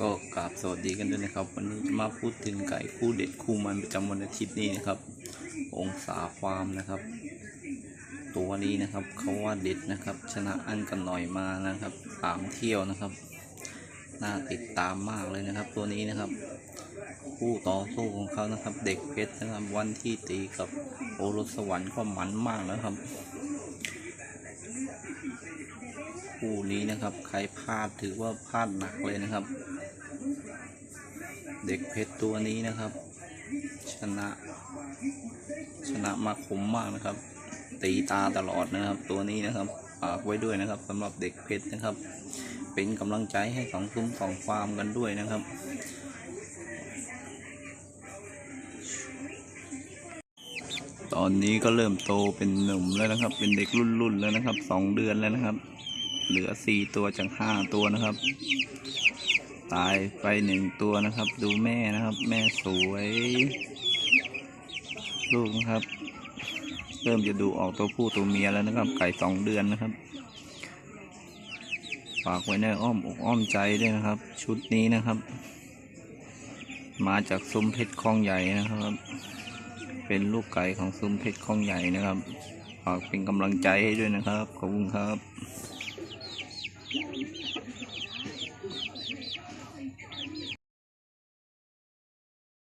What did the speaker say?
ก็กราบสวัสดีกันด้วยนะครับ วันนี้จะมาพูดถึงไก่คู่เด็ดคู่มันประจำวันอาทิตย์นี้นะครับ องศาความนะครับ ตัวนี้นะครับเขาว่าเด็ดนะครับ ชนะอันกันหน่อยมานะครับสามเที่ยวนะครับน่าติดตามมากเลยนะครับ ตัวนี้นะครับ คู่ต่อสู้ของเขานะครับ เด็กเพชรนะครับวันที่ตีกับโอรสสวรรค์ก็มันมากนะครับ คู่นี้นะครับ ใครพลาดถือว่าพลาดหนักเลยนะครับ เด็กเพชรตัวนี้นะครับ ชนะ ชนะมาคมมากนะครับ ตีตาตลอดนะครับ ตัวนี้นะครับฝากไว้ด้วยนะครับสำหรับเด็กเพชรนะครับ เป็นกำลังใจให้สองซุ้มสองฟาร์มกันด้วยนะครับตอนนี้ก็เริ่มโตเป็นหนุ่มแล้วนะครับ เป็นเด็กรุ่นๆแล้วนะครับสองเดือนแล้วนะครับ เหลือสี่ตัวจากห้าตัวนะครับ ตายไปหนึ่งตัวนะครับ ดูแม่นะครับ แม่สวย ลูกนะครับ เริ่มจะดูออกตัวผู้ตัวเมียแล้วนะครับ ไก่สองเดือนนะครับ ฝากไว้ในอ้อมอกอ้อมใจด้วยนะครับ ชุดนี้นะครับ มาจากซุ้มเพชรคลองใหญ่นะครับ เป็นลูกไก่ของซุ้มเพชรคลองใหญ่นะครับฝากเป็นกำลังใจให้ด้วยนะครับ ขอบคุณครับ Thank you.